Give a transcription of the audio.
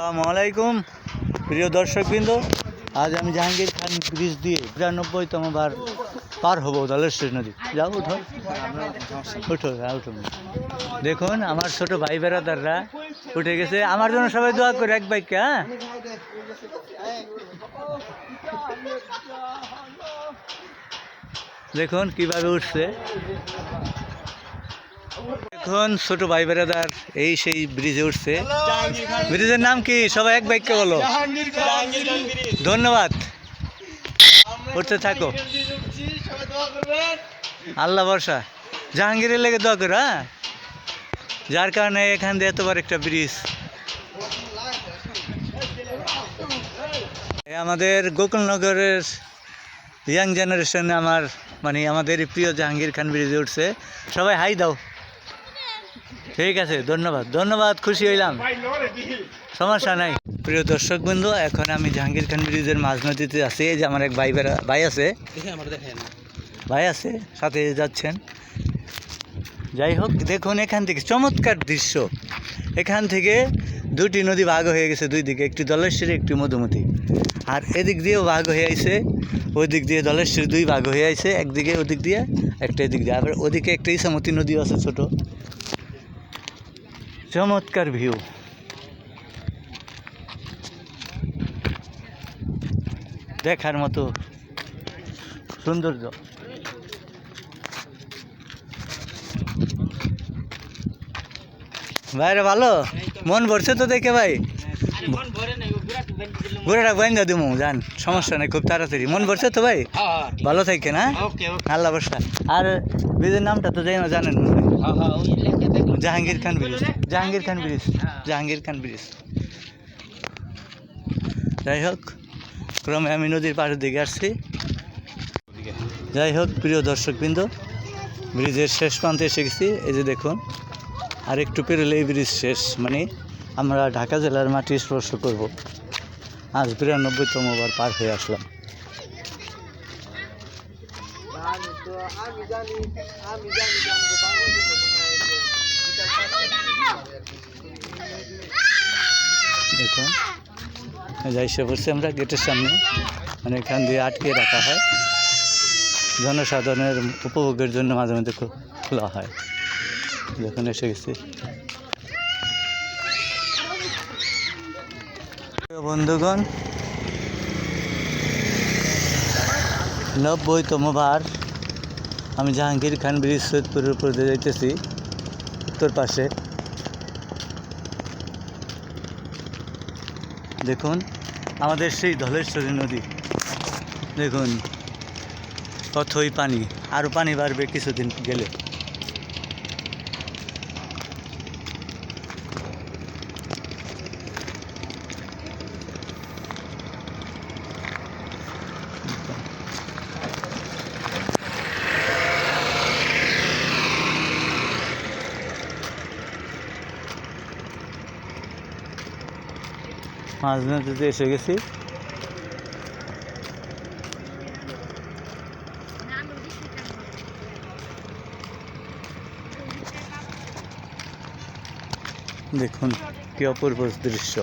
আসসালামু আলাইকুম। প্রিয় দর্শকবৃন্দ, আজ আমি জাহাঙ্গীর খান ব্রিজ দিয়ে বিরানব্বইতম বার পার হব দলেশ্বরী নদী। যাও, উঠো। উঠো হ্যাঁ উঠো। দেখুন, আমার ছোট ভাই বেড়াদাররা উঠে গেছে। আমার জন্য সবাই দোয়া করে, এক বাইককে হ্যাঁ? দেখুন, কীভাবে উঠছে। এখন ছোট ভাই বেড়াদার এই সেই ব্রিজে উঠছে। ব্রিজের নাম কি? সবাই এক বাইককে বলো। ধন্যবাদ। উঠতে থাকো। আল্লাহ বর্ষা জাহাঙ্গীরের লেগে দোয়া করো হ্যাঁ? যার কারণে এখান দিয়ে এতবার একটা ব্রিজ আমাদের গোকুলনগরের ইয়াং জেনারেশন আমার মানে আমাদের প্রিয় জাহাঙ্গীর খান ব্রিজে উঠছে। সবাই হাই দাও। ঠিক আছে ধন্যবাদ। ধন্যবাদ খুশি হইলাম। সমস্যা নাই। প্রিয় দর্শক বন্ধু এখন আমি জাহাঙ্গীর খান ব্রিজের মাঝ নদীতে আছি। এই যে আমার এক ভাই বেড়া ভাই আছে। ভাই আছে সাথে যাচ্ছেন। যাই হোক দেখুন এখান থেকে চমৎকার দৃশ্য। এখান থেকে দুটি নদী ভাগ হয়ে গেছে দুই দিকে একটি দলেশ্বরী একটি মধুমতি। আর এদিক দিয়েও ভাগ হয়ে আইছে ওই দিক দিয়ে দলেশ্বরী দুই ভাগ হয়ে আইছে একদিকে ওদিক দিয়ে একটা এদিক দিয়ে। আবার ওদিকে একটা ইসামতি নদীও আছে ছোট। চমৎকার ভিউ। দেখার মতো সৌন্দর্য। ভাইরা ভালো? মন ভরছে তো দেখে ভাই? ঘুরেটা বাইন্দা দিমু জান সমস্যা নেই খুব তাড়াতাড়ি। মন ভরছে তো ভাই? ভালো থাকে না আল্লাহ বর্ষা। আর ব্রিজের নামটা তো যাই না জানেন হয়। Jahangir Khan bridge, Jahangir Khan bridge, Jahangir Khan bridge. যাই হোক, ক্রমে আমি নদীর পাড়ের দিকে আসছি। যাই হোক, প্রিয় দর্শকবৃন্দ, ব্রিজের শেষ প্রান্তে এসে গেছি। এই যে দেখুন আর একটু পেরোলে এই ব্রিজ শেষ মানে আমরা ঢাকা জেলার মাটি স্পর্শ করব। আজ বিরানব্বইতম বার পার হয়ে আসলাম। যাই সে বসে আমরা গেটের সামনে। মানে এখান দিয়ে আটকে রাখা হয়। জনসাধারণের উপভোগের জন্য মাঝে মাঝে খোলা হয়। যখন এসে গেছি। বন্ধুগণ নব্বইতম বার আমি জাহাঙ্গীর খান ব্রিজ সৈয়দপুরের উপর দিয়ে যাইতেছি, উত্তর পাশে। দেখুন, আমাদের সেই ধলেশ্বরী নদী। দেখুন অথই পানি আরও পানি বাড়বে কিছুদিন গেলে। মাঝ নদীতে এসে গেছি। দেখুন কি অপূর্ব দৃশ্য।